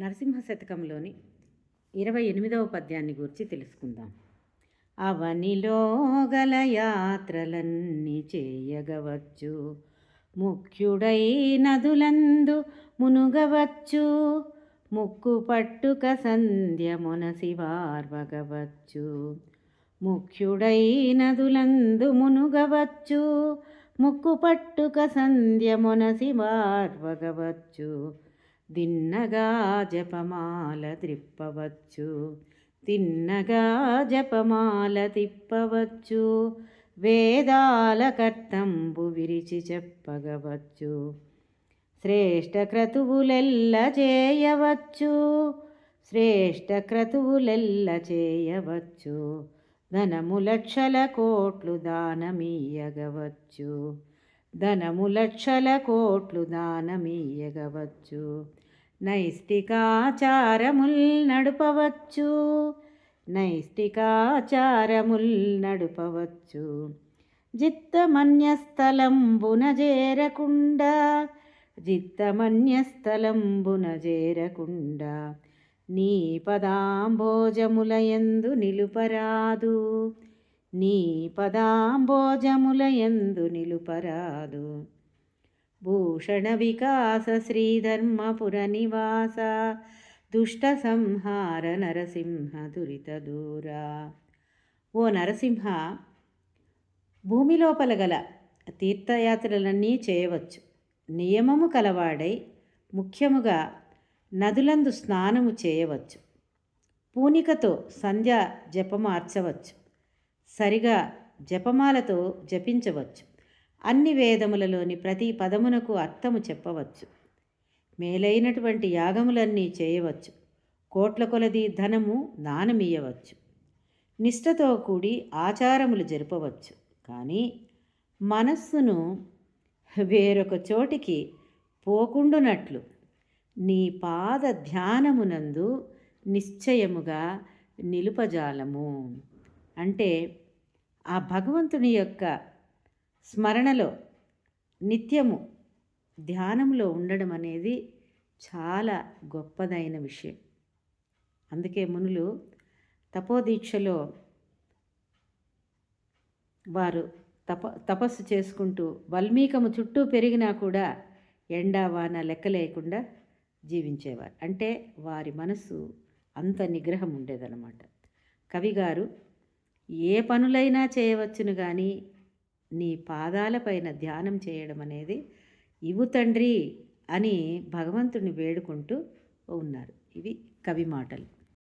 నరసింహ శతకంలోని ఇరవై ఎనిమిదవ పద్యాన్ని గురించి తెలుసుకుందాం. అవనిలో గల యాత్రలన్నీ చేయగవచ్చు. ముఖ్యుడై నదులందు మునుగవచ్చు. ముక్కు పట్టుక సంధ్య మునసి వార్వగవచ్చు. ముఖ్యుడై నదులందు మునుగవచ్చు. ముక్కు పట్టుక సంధ్య మునసి వార్వగవచ్చు. దిన్నగా జపమాల త్రిప్పవచ్చు తిన్నగా జపమాల తిప్పవచ్చు. వేదాల కర్తంబు విరిచి చెప్పగవచ్చు. శ్రేష్ఠ క్రతువులెల్ల చేయవచ్చు. శ్రేష్ఠ క్రతువులెల్ల చేయవచ్చు. ధనము లక్షల కోట్లు దానమీయగవచ్చు ధనము లక్షల కోట్లు దానమీయగవచ్చు నైస్తికాచారముల్ నడుపవచ్చు. నైస్తికాచారముల్ నడుపవచ్చు. జిత్తమన్యస్థలంబున చేరకుండా జిత్తమన్యస్థలంబున చేరకుండా నీ పదాంబోజములయందు నిలుపరాదు నీ పదాంబోజములయందు నిలుపరాదు. భూషణ వికాస శ్రీధర్మపుర నివాస దుష్ట సంహార నరసింహ దురిత దూరా ఓ నరసింహ భూమి లోపల గల తీర్థయాత్రలన్నీ చేయవచ్చు. నియమము కలవాడై ముఖ్యముగా నదులందు స్నానము చేయవచ్చు. పూనికతో సంధ్య జపమార్చవచ్చు సరిగా జపమాలతో జపించవచ్చు. అన్ని వేదములలోని ప్రతి పదమునకు అర్థము చెప్పవచ్చు. మేలైనటువంటి యాగములన్నీ చేయవచ్చు. కోట్ల కొలది ధనము దానమియ్యవచ్చు. నిష్ఠతో కూడి ఆచారములు జరపవచ్చు. కానీ మనస్సును వేరొక చోటికి పోకుండునట్లు నీ పాద ధ్యానమునందు నిశ్చయముగా నిలుపజాలము. అంటే ఆ భగవంతుని యొక్క స్మరణలో నిత్యము ధ్యానంలో ఉండడం అనేది చాలా గొప్పదైన విషయం. అందుకే మునులు తపోదీక్షలో వారు తప తపస్సు చేసుకుంటూ వల్మీకము చుట్టూ పెరిగినా కూడా ఎండా వాన లెక్క లేకుండా జీవించేవారు. అంటే వారి మనసు అంత నిగ్రహం ఉండేదన్నమాట. కవిగారు ఏ పనులైనా చేయవచ్చును కానీ నీ పాదాలపైన ధ్యానం చేయడం అనేది ఇవు తండ్రి అని భగవంతుని వేడుకుంటూ ఉన్నారు. ఇవి కవి మాటలు.